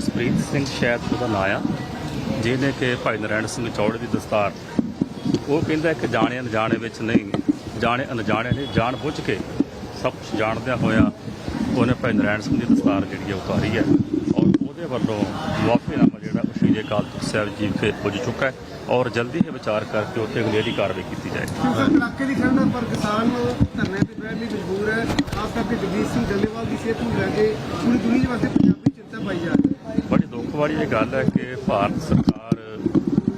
ਜਸਪ੍ਰੀਤ ਸਿੰਘ ਸ਼ਾਇਦ ਉਹਦਾ ਨਾਂ ਆ, ਜਿਹਨੇ ਕਿ ਭਾਈ ਨਰੈਣ ਸਿੰਘ ਚੌੜੇ ਦੀ ਦਸਤਾਰ। ਉਹ ਕਹਿੰਦਾ ਕਿ ਜਾਣੇ ਅਣਜਾਣੇ ਵਿੱਚ ਨਹੀਂ, ਜਾਣੇ ਅਣਜਾਣੇ ਨੇ ਜਾਣ ਬੁੱਝ ਕੇ ਸਭ ਕੁਝ ਜਾਣਦਿਆਂ ਹੋਇਆ ਉਹਨੇ ਭਾਈ ਨਰੈਣ ਸਿੰਘ ਦੀ ਦਸਤਾਰ ਜਿਹੜੀ ਹੈ ਉਤਾਰੀ ਹੈ। ਔਰ ਉਹਦੇ ਵੱਲੋਂ ਮੁਆਫੀਨਾਮਾ ਜਿਹੜਾ ਉਹ ਸ਼੍ਰੀ ਅਕਾਲ ਤਖਤ ਸਾਹਿਬ ਜੀ ਵਿਖੇ ਪੁੱਜ ਚੁੱਕਾ ਹੈ ਔਰ ਜਲਦੀ ਹੀ ਵਿਚਾਰ ਕਰਕੇ ਉੱਥੇ ਅਗਲੇਰੀ ਕਾਰਵਾਈ ਕੀਤੀ ਜਾਏਗੀ। ਸਰ ਦੀ ਠੰਡ ਪਰ ਕਿਸਾਨ ਧਰਨੇ ਤੇ ਬੈਠਣ ਲਈ ਮਜਬੂਰ ਹੈ। ਖਾਸ ਕਰਕੇ ਜਗਦੀਸ਼ ਸਿੰਘ ਡੱਲੇਵਾਲ ਦੀ ਸਿਹਤ ਨੂੰ ਲੈ ਕੇ ਪੂਰੀ ਦੁਨੀਆ ਵਾਸਤੇ ਪੰਜਾਬੀ ਚਿੰਤਾ ਪਾਈ ਜਾ ਵਾਲੀ ਇਹ ਗੱਲ ਹੈ ਕਿ ਭਾਰਤ ਸਰਕਾਰ,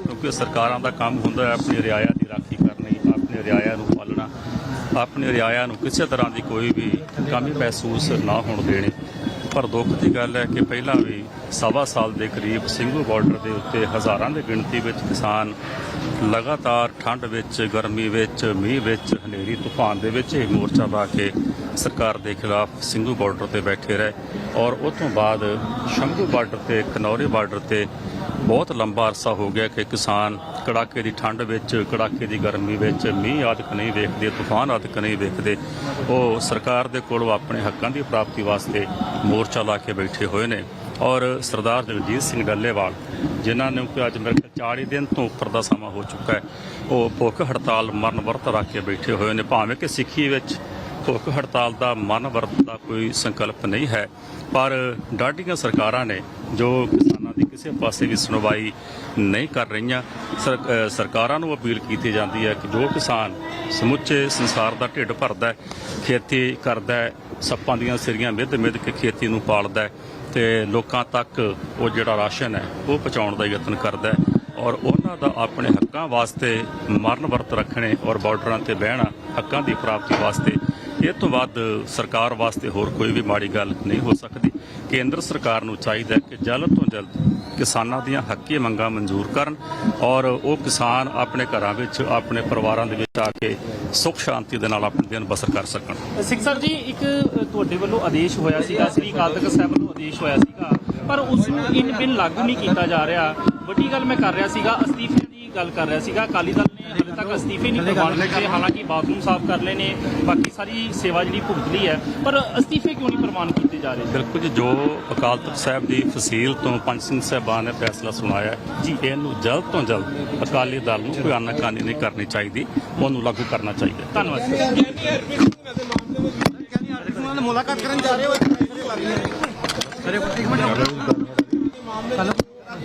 ਕਿਉਂਕਿ ਸਰਕਾਰਾਂ ਦਾ ਕੰਮ ਹੁੰਦਾ ਹੈ ਆਪਣੀ ਰਿਆਇਆ ਦੀ ਰਾਖੀ ਕਰਨੀ, ਆਪਣੀ ਰਿਆਇਆ ਨੂੰ ਪਾਲਣਾ, ਆਪਣੀ ਰਿਆਇਆ ਨੂੰ ਕਿਸੇ ਤਰ੍ਹਾਂ ਦੀ ਕੋਈ ਵੀ ਕਮੀ ਮਹਿਸੂਸ ਨਾ ਹੋਣ ਦੇਣੀ। ਪਰ ਦੁੱਖ ਦੀ ਗੱਲ ਹੈ ਕਿ ਪਹਿਲਾਂ ਵੀ ਸਵਾ ਸਾਲ ਦੇ ਕਰੀਬ ਸਿੰਘੂ ਬਾਰਡਰ ਦੇ ਉੱਤੇ ਹਜ਼ਾਰਾਂ ਦੀ ਗਿਣਤੀ ਵਿੱਚ ਕਿਸਾਨ ਲਗਾਤਾਰ ਠੰਡ ਵਿੱਚ, ਗਰਮੀ ਵਿੱਚ, ਮੀਂਹ ਵਿੱਚ, ਹਨੇਰੀ, ਤੂਫਾਨ ਦੇ ਵਿੱਚ ਇਹ ਮੋਰਚਾ ਲਾ ਕੇ ਸਰਕਾਰ ਦੇ ਖਿਲਾਫ ਸਿੰਘੂ ਬਾਰਡਰ ਤੇ ਬੈਠੇ ਰਹੇ। ਔਰ ਉਸ ਤੋਂ ਬਾਅਦ ਸ਼ੰਭੂ ਬਾਰਡਰ ਤੇ, ਕਨੌਰੀ ਬਾਰਡਰ ਤੇ ਬਹੁਤ ਲੰਬਾ ਅਰਸਾ ਹੋ ਗਿਆ ਕਿ ਕਿਸਾਨ ਕੜਾਕੇ ਦੀ ਠੰਡ ਵਿੱਚ, ਕੜਾਕੇ ਦੀ ਗਰਮੀ ਵਿੱਚ, ਮੀਂਹ ਆਦਿਕ ਨਹੀਂ ਵੇਖਦੇ, ਤੂਫਾਨ ਆਦਿਕ ਨਹੀਂ ਵੇਖਦੇ। ਉਹ ਸਰਕਾਰ ਦੇ ਕੋਲ ਆਪਣੇ ਹੱਕਾਂ ਦੀ ਪ੍ਰਾਪਤੀ ਵਾਸਤੇ ਮੋਰਚਾ ਲਾ ਕੇ ਬੈਠੇ ਹੋਏ ਨੇ। ਔਰ ਸਰਦਾਰ ਜਗਜੀਤ ਸਿੰਘ ਡੱਲੇਵਾਲ ਜਿਨ੍ਹਾਂ ਨੇ ਕਿ ਅੱਜ ਮੇਰੇ ਖਿਆਲ 40 ਦਿਨ ਤੋਂ ਉੱਪਰ ਦਾ ਸਮਾਂ ਹੋ ਚੁੱਕਾ ਹੈ। ਉਹ ਭੁੱਖ ਹੜਤਾਲ ਮਰਨ ਵਰਤ ਰੱਖ ਕੇ ਬੈਠੇ ਹੋਏ ਨੇ। ਭਾਵੇਂ ਕਿ ਸਿੱਖੀ ਵਿੱਚ ਭੁੱਖ ਹੜਤਾਲ ਦਾ ਮਨ ਵਰਤ ਦਾ ਕੋਈ ਸੰਕਲਪ ਨਹੀਂ ਹੈ, ਪਰ ਡਾਢੀਆਂ ਸਰਕਾਰਾਂ ਨੇ ਜੋ ਕਿਸਾਨਾਂ ਦੀ ਕਿਸੇ ਪਾਸੇ ਵੀ ਸੁਣਵਾਈ ਨਹੀਂ ਕਰ ਰਹੀਆਂ ਸਰਕਾਰਾਂ ਨੂੰ ਅਪੀਲ ਕੀਤੀ ਜਾਂਦੀ ਹੈ ਕਿ ਜੋ ਕਿਸਾਨ ਸਮੁੱਚੇ ਸੰਸਾਰ ਦਾ ਢਿੱਡ ਭਰਦਾ ਹੈ, ਖੇਤੀ ਕਰਦਾ ਹੈ ਸੱਪਾਂ ਦੀਆਂ ਸਿਰੀਆਂ ਮਿੱਧ ਮਿੱਧ ਕੇ ਖੇਤੀ ਨੂੰ ਪਾਲਦਾ ਹੈ ਤੇ ਲੋਕਾਂ ਤੱਕ ਉਹ ਜਿਹੜਾ ਰਾਸ਼ਨ ਹੈ, ਉਹ ਪਹੁੰਚਾਉਣ ਦਾ ਯਤਨ ਕਰਦਾ ਔਰ ਉਹਨਾਂ ਦਾ ਆਪਣੇ ਹੱਕਾਂ ਵਾਸਤੇ ਮਰਨ ਵਰਤ ਰੱਖਣੇ ਔਰ ਬਾਰਡਰਾਂ ਤੇ ਬਹਿਣਾ ਹੱਕਾਂ ਦੀ ਪ੍ਰਾਪਤੀ ਵਾਸਤੇ ਇਹ ਤੋਂ ਵੱਧ ਸਰਕਾਰ ਵਾਸਤੇ ਹੋਰ ਕੋਈ ਵੀ ਮਾੜੀ ਗੱਲ ਨਹੀਂ ਹੋ ਸਕਦੀ। ਕੇਂਦਰ ਸਰਕਾਰ ਨੂੰ ਚਾਹੀਦਾ ਕਿ ਜਲਦ ਤੋਂ ਜਲਦ ਕਿਸਾਨਾਂ ਦੀਆਂ ਹੱਕੀ ਮੰਗਾਂ ਮਨਜ਼ੂਰ ਕਰਨ ਔਰ ਉਹ ਕਿਸਾਨ ਆਪਣੇ ਘਰਾਂ ਵਿੱਚ, ਆਪਣੇ ਪਰਿਵਾਰਾਂ ਦੇ ਵਿੱਚ ਆ ਕੇ ਸੁੱਖ ਸ਼ਾਂਤੀ ਦੇ ਨਾਲ ਆਪਣੇ ਦਿਨ ਬਸਰ ਕਰ ਸਕਣ। ਸਿੱਖ ਸਾਹਿਬ ਜੀ, ਇੱਕ ਤੁਹਾਡੇ ਵੱਲੋਂ ਆਦੇਸ਼ ਹੋਇਆ ਸੀਗਾ, ਸ੍ਰੀ ਅਕਾਲ ਤਖਤ ਸਾਹਿਬ ਵੱਲੋਂ ਆਦੇਸ਼ ਹੋਇਆ ਸੀਗਾ, ਪਰ ਉਸ ਨੂੰ ਇਨ ਬਿਨ ਲਾਗੂ ਨਹੀਂ ਕੀਤਾ ਜਾ ਰਿਹਾ। ਵੱਡੀ ਗੱਲ ਮੈਂ ਕਰ ਰਿਹਾ ਸੀਗਾ ਅਸਤੀਫੇ ਗੱਲ ਕਰ ਰਿਹਾ ਸੀਗਾ। ਅਕਾਲੀ ਦਲ ਨੇ ਹਾਲੇ ਤੱਕ ਅਸਤੀਫੇ ਨਹੀਂ ਪ੍ਰਵਾਨ ਕੀਤੇ ਹਾਲਾਂਕਿ ਬਾਥਰੂਮ ਸਾਫ਼ ਕਰ ਲਏ ਨੇ। ਬਾਕੀ ਸਾਰੀ ਸੇਵਾ ਜਿਹੜੀ ਭੁਗਤ ਲਈ ਹੈ। ਪਰ ਅਸਤੀਫੇ ਕਿਉਂ ਨਹੀਂ ਪ੍ਰਵਾਨ ਕੀਤੇ ਜਾ ਰਹੇ? ਬਿਲਕੁਲ ਜੀ ਜੋ ਅਕਾਲ ਤਖਤ ਸਾਹਿਬ ਦੀ ਫਸੀਲ ਤੋਂ ਪੰਜ ਸਿੰਘ ਸਾਹਿਬਾਨ ਨੇ ਫੈਸਲਾ ਸੁਣਾਇਆ ਹੈ, ਜੀ। ਇਹਨੂੰ ਜਲਦ ਤੋਂ ਜਲਦ ਅਕਾਲੀ ਦਲ ਨੂੰ ਕੋਈ ਆਨਾਕਾਨੀ ਨਹੀਂ ਕਰਨੀ ਚਾਹੀਦੀ। ਉਹਨੂੰ ਲਾਗੂ ਕਰਨਾ ਚਾਹੀਦਾ ਧੰਨਵਾਦ ਮੁਲਾਕਾਤ ਕਰਨ ਜਾ ਰਹੇ ਹੋ?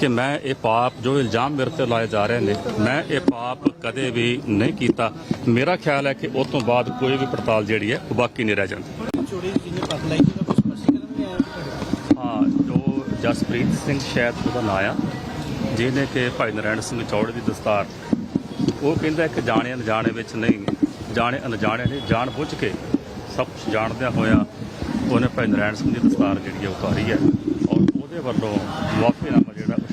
ਕਿ ਮੈਂ ਇਹ ਪਾਪ ਜੋ ਇਲਜ਼ਾਮ ਮੇਰੇ ਤੇ ਲਾਏ ਜਾ ਰਹੇ ਨੇ ਮੈਂ ਇਹ ਪਾਪ ਕਦੇ ਵੀ ਨਹੀਂ ਕੀਤਾ। ਮੇਰਾ ਖਿਆਲ ਹੈ ਕਿ ਉਸ ਤੋਂ ਬਾਅਦ ਕੋਈ ਵੀ ਪੜਤਾਲ ਜਿਹੜੀ ਹੈ ਉਹ ਬਾਕੀ ਨਹੀਂ ਰਹਿ ਜਾਂਦੀ। ਹਾਂ ਜੋ ਜਸਪ੍ਰੀਤ ਸਿੰਘ ਸ਼ਾਇਦ ਉਹਦਾ ਨਾਂ ਆ ਜਿਹਨੇ ਕਿ ਭਾਈ ਨਰੈਣ ਸਿੰਘ ਚੌੜੇ ਦੀ ਦਸਤਾਰ। ਉਹ ਕਹਿੰਦਾ ਕਿ ਜਾਣੇ ਅਣਜਾਣੇ ਵਿੱਚ ਨਹੀਂ ਜਾਣੇ ਅਣਜਾਣੇ ਨੇ ਜਾਣ ਬੁੱਝ ਕੇ ਸਭ ਕੁਝ ਜਾਣਦਿਆਂ ਹੋਇਆ ਉਹਨੇ ਭਾਈ ਨਰੈਣ ਸਿੰਘ ਦੀ ਦਸਤਾਰ ਜਿਹੜੀ ਹੈ ਉਤਾਰੀ ਹੈ। ਔਰ ਉਹਦੇ ਵੱਲੋਂ ਉਹ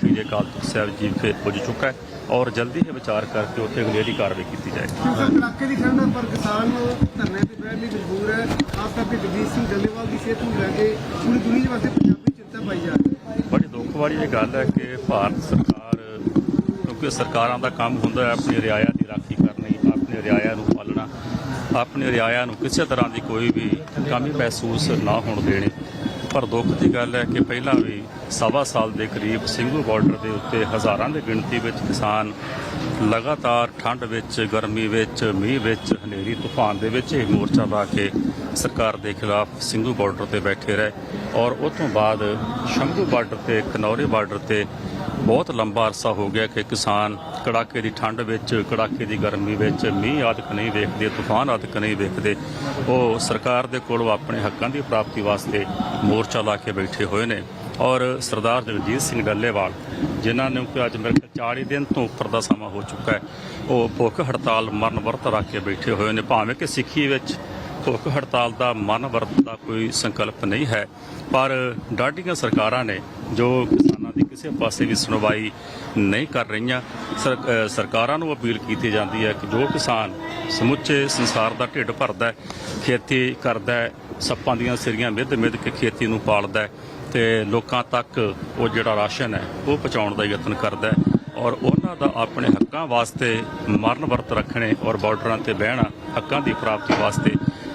ਸ਼੍ਰੀ ਅਕਾਲ ਤਖਤ ਸਾਹਿਬ ਜੀ ਵਿਖੇ ਪੁੱਜ ਚੁੱਕਾ ਹੈ ਔਰ ਜਲਦੀ ਹੀ ਵਿਚਾਰ ਕਰਕੇ ਉੱਥੇ ਅਗਲੇਰੀ ਕਾਰਵਾਈ ਕੀਤੀ ਜਾਏਗੀ। ਸਰ ਕੜਾਕੇ ਦੀ ਠੰਡ ਪਰ ਕਿਸਾਨ ਧਰਨੇ ਤੇ ਬੈਠਣ ਲਈ ਮਜਬੂਰ ਹੈ। ਖਾਸ ਕਰਕੇ ਜਗਦੀਸ਼ ਸਿੰਘ ਡੱਲੇਵਾਲ ਦੀ ਸਿਹਤ ਨੂੰ ਲੈ ਕੇ ਪੂਰੀ ਦੁਨੀਆ ਵਾਸਤੇ ਪੰਜਾਬੀ ਚਿੰਤਾ ਪਾਈ ਜਾ ਰਹੀ ਹੈ। ਬੜੀ ਦੁੱਖ ਵਾਲੀ ਇਹ ਗੱਲ ਹੈ ਕਿ ਭਾਰਤ ਸਰਕਾਰ ਕਿਉਂਕਿ ਸਰਕਾਰਾਂ ਦਾ ਕੰਮ ਹੁੰਦਾ ਹੈ ਆਪਣੀ ਰਿਆਇਆ ਦੀ ਰਾਖੀ ਕਰਨੀ ਆਪਣੀ ਰਿਆਇਆ ਨੂੰ ਪਾਲਣਾ ਆਪਣੀ ਰਿਆਇਆ ਨੂੰ ਕਿਸੇ ਤਰ੍ਹਾਂ ਦੀ ਕੋਈ ਵੀ ਕਮੀ ਮਹਿਸੂਸ ਨਾ ਹੋਣ ਦੇਣੀ। ਪਰ ਦੁੱਖ ਦੀ ਗੱਲ ਹੈ ਕਿ ਪਹਿਲਾਂ ਵੀ ਸਵਾ ਸਾਲ ਦੇ ਕਰੀਬ ਸਿੰਘੂ ਬਾਰਡਰ ਦੇ ਉੱਤੇ ਹਜ਼ਾਰਾਂ ਦੀ ਗਿਣਤੀ ਵਿੱਚ ਕਿਸਾਨ ਲਗਾਤਾਰ ਠੰਡ ਵਿੱਚ, ਗਰਮੀ ਵਿੱਚ, ਮੀਂਹ ਵਿੱਚ, ਹਨੇਰੀ, ਤੂਫਾਨ ਦੇ ਵਿੱਚ ਇਹ ਮੋਰਚਾ ਲਾ ਕੇ ਸਰਕਾਰ ਦੇ ਖਿਲਾਫ ਸਿੰਘੂ ਬਾਰਡਰ ਤੇ ਬੈਠੇ ਰਹੇ। ਔਰ ਉਸ ਤੋਂ ਬਾਅਦ ਸ਼ੰਭੂ ਬਾਰਡਰ ਤੇ, ਕਨੌਰੀ ਬਾਰਡਰ ਤੇ ਬਹੁਤ ਲੰਬਾ ਅਰਸਾ ਹੋ ਗਿਆ ਕਿ ਕਿਸਾਨ ਕੜਾਕੇ ਦੀ ਠੰਡ ਵਿੱਚ, ਕੜਾਕੇ ਦੀ ਗਰਮੀ ਵਿੱਚ ਮੀਂਹ ਆਦਿਕ ਨਹੀਂ ਵੇਖਦੇ, ਤੂਫਾਨ ਆਦਿਕ ਨਹੀਂ ਵੇਖਦੇ। ਉਹ ਸਰਕਾਰ ਦੇ ਕੋਲ ਆਪਣੇ ਹੱਕਾਂ ਦੀ ਪ੍ਰਾਪਤੀ ਵਾਸਤੇ ਮੋਰਚਾ ਲਾ ਕੇ ਬੈਠੇ ਹੋਏ ਨੇ। ਔਰ ਸਰਦਾਰ ਜਗਜੀਤ ਸਿੰਘ ਡੱਲੇਵਾਲ, ਜਿਨ੍ਹਾਂ ਨੇ ਕਿ ਅੱਜ ਮੇਰੇ ਖਿਆਲ 40 ਦਿਨ ਤੋਂ ਉੱਪਰ ਦਾ ਸਮਾਂ ਹੋ ਚੁੱਕਾ ਹੈ, ਉਹ ਭੁੱਖ ਹੜਤਾਲ ਮਰਨ ਵਰਤ ਰੱਖ ਕੇ ਬੈਠੇ ਹੋਏ ਨੇ। ਭਾਵੇਂ ਕਿ ਸਿੱਖੀ ਵਿੱਚ ਭੁੱਖ ਹੜਤਾਲ ਦਾ ਮਨ ਵਰਤ ਦਾ ਕੋਈ ਸੰਕਲਪ ਨਹੀਂ ਹੈ, ਪਰ ਡਾਢੀਆਂ ਸਰਕਾਰਾਂ ਨੇ ਜੋ ਕਿਸਾਨਾਂ ਦੀ ਕਿਸੇ ਪਾਸੇ ਵੀ ਸੁਣਵਾਈ ਨਹੀਂ ਕਰ ਰਹੀਆਂ। ਸਰਕਾਰਾਂ ਨੂੰ ਅਪੀਲ ਕੀਤੀ ਜਾਂਦੀ ਹੈ ਕਿ ਜੋ ਕਿਸਾਨ ਸਮੁੱਚੇ ਸੰਸਾਰ ਦਾ ਢਿੱਡ ਭਰਦਾ ਹੈ, ਖੇਤੀ ਕਰਦਾ ਹੈ, ਸੱਪਾਂ ਦੀਆਂ ਸਿਰੀਆਂ ਮਿੱਧ ਮਿੱਧ ਕੇ ਖੇਤੀ ਨੂੰ ਪਾਲਦਾ ਹੈ ਤੇ ਲੋਕਾਂ ਤੱਕ ਉਹ ਜਿਹੜਾ ਰਾਸ਼ਨ ਹੈ, ਉਹ ਪਹੁੰਚਾਉਣ ਦਾ ਯਤਨ ਕਰਦਾ ਹੈ ਔਰ ਉਹਨਾਂ ਦਾ ਆਪਣੇ ਹੱਕਾਂ ਵਾਸਤੇ ਮਰਨ ਵਰਤ ਰੱਖਣੇ ਔਰ ਬਾਰਡਰਾਂ ਤੇ ਬਹਿਣਾ ਹੱਕਾਂ ਦੀ ਪ੍ਰਾਪਤੀ ਵਾਸਤੇ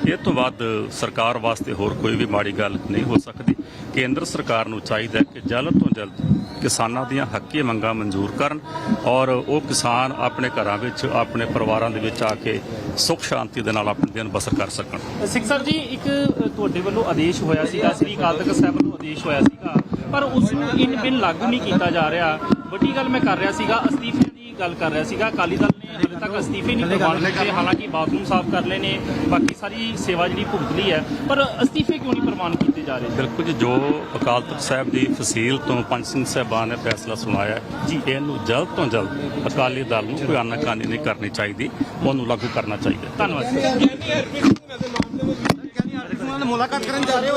ਇਹ ਤੋਂ ਵੱਧ ਸਰਕਾਰ ਵਾਸਤੇ ਹੋਰ ਕੋਈ ਵੀ ਮਾੜੀ ਗੱਲ ਨਹੀਂ ਹੋ ਸਕਦੀ। ਕੇਂਦਰ ਸਰਕਾਰ ਨੂੰ ਚਾਹੀਦਾ ਕਿ ਜਲਦ ਤੋਂ ਜਲਦ ਕਿਸਾਨਾਂ ਦੀਆਂ ਹੱਕੀ ਮੰਗਾਂ ਮਨਜ਼ੂਰ ਕਰਨ ਔਰ ਉਹ ਕਿਸਾਨ ਆਪਣੇ ਘਰਾਂ ਵਿੱਚ, ਆਪਣੇ ਪਰਿਵਾਰਾਂ ਦੇ ਵਿੱਚ ਆ ਕੇ ਸੁੱਖ ਸ਼ਾਂਤੀ ਦੇ ਨਾਲ ਆਪਣੇ ਦਿਨ ਬਸਰ ਕਰ ਸਕਣ। ਸਿੱਖ ਸਾਹਿਬ ਜੀ, ਇੱਕ ਤੁਹਾਡੇ ਵੱਲੋਂ ਆਦੇਸ਼ ਹੋਇਆ ਸੀਗਾ, ਸ੍ਰੀ ਅਕਾਲ ਤਖਤ ਸਾਹਿਬ ਵੱਲੋਂ ਆਦੇਸ਼ ਹੋਇਆ ਸੀਗਾ, ਪਰ ਉਸ ਨੂੰ ਇਨ ਬਿਨ ਲਾਗੂ ਨਹੀਂ ਕੀਤਾ ਜਾ ਰਿਹਾ। ਵੱਡੀ ਗੱਲ ਮੈਂ ਕਰ ਰਿਹਾ ਸੀਗਾ, ਅਸਤੀਫੇ ਗੱਲ ਕਰ ਰਿਹਾ ਸੀਗਾ। ਅਕਾਲੀ ਦਲ ਨੇ ਹਾਲੇ ਤੱਕ ਅਸਤੀਫੇ ਨਹੀਂ ਪ੍ਰਵਾਨ ਹਾਲਾਂਕਿ ਬਾਥਰੂਮ ਸਾਫ਼ ਕਰ ਲਏ ਨੇ। ਬਾਕੀ ਸਾਰੀ ਸੇਵਾ ਜਿਹੜੀ ਭੁਗਤ ਲਈ ਹੈ। ਪਰ ਅਸਤੀਫੇ ਕਿਉਂ ਨਹੀਂ ਪ੍ਰਵਾਨ ਕੀਤੇ ਜਾ ਰਹੇ? ਬਿਲਕੁਲ ਜੀ ਜੋ ਅਕਾਲ ਤਖਤ ਸਾਹਿਬ ਦੀ ਫਸੀਲ ਤੋਂ ਪੰਜ ਸਿੰਘ ਸਾਹਿਬਾਨ ਨੇ ਫੈਸਲਾ ਸੁਣਾਇਆ ਹੈ, ਜੀ। ਇਹਨੂੰ ਜਲਦ ਤੋਂ ਜਲਦ ਅਕਾਲੀ ਦਲ ਨੂੰ ਕੋਈ ਆਨਾਕਾਨੀ ਨਹੀਂ ਕਰਨੀ ਚਾਹੀਦੀ। ਉਹਨੂੰ ਲਾਗੂ ਕਰਨਾ ਚਾਹੀਦਾ ਧੰਨਵਾਦ ਮੁਲਾਕਾਤ ਕਰਨ ਜਾ ਰਹੇ ਹੋ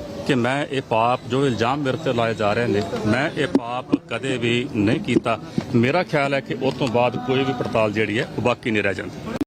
ਕਿ ਮੈਂ ਇਹ ਪਾਪ ਜੋ ਇਲਜ਼ਾਮ ਮੇਰੇ ਤੇ ਲਾਏ ਜਾ ਰਹੇ ਨੇ, ਮੈਂ ਇਹ ਪਾਪ ਕਦੇ ਵੀ ਨਹੀਂ ਕੀਤਾ। ਮੇਰਾ ਖਿਆਲ ਹੈ ਕਿ ਉਸ ਤੋਂ ਬਾਅਦ ਕੋਈ ਵੀ ਪੜਤਾਲ ਜਿਹੜੀ ਹੈ ਉਹ ਬਾਕੀ ਨਹੀਂ ਰਹਿ ਜਾਂਦੀ।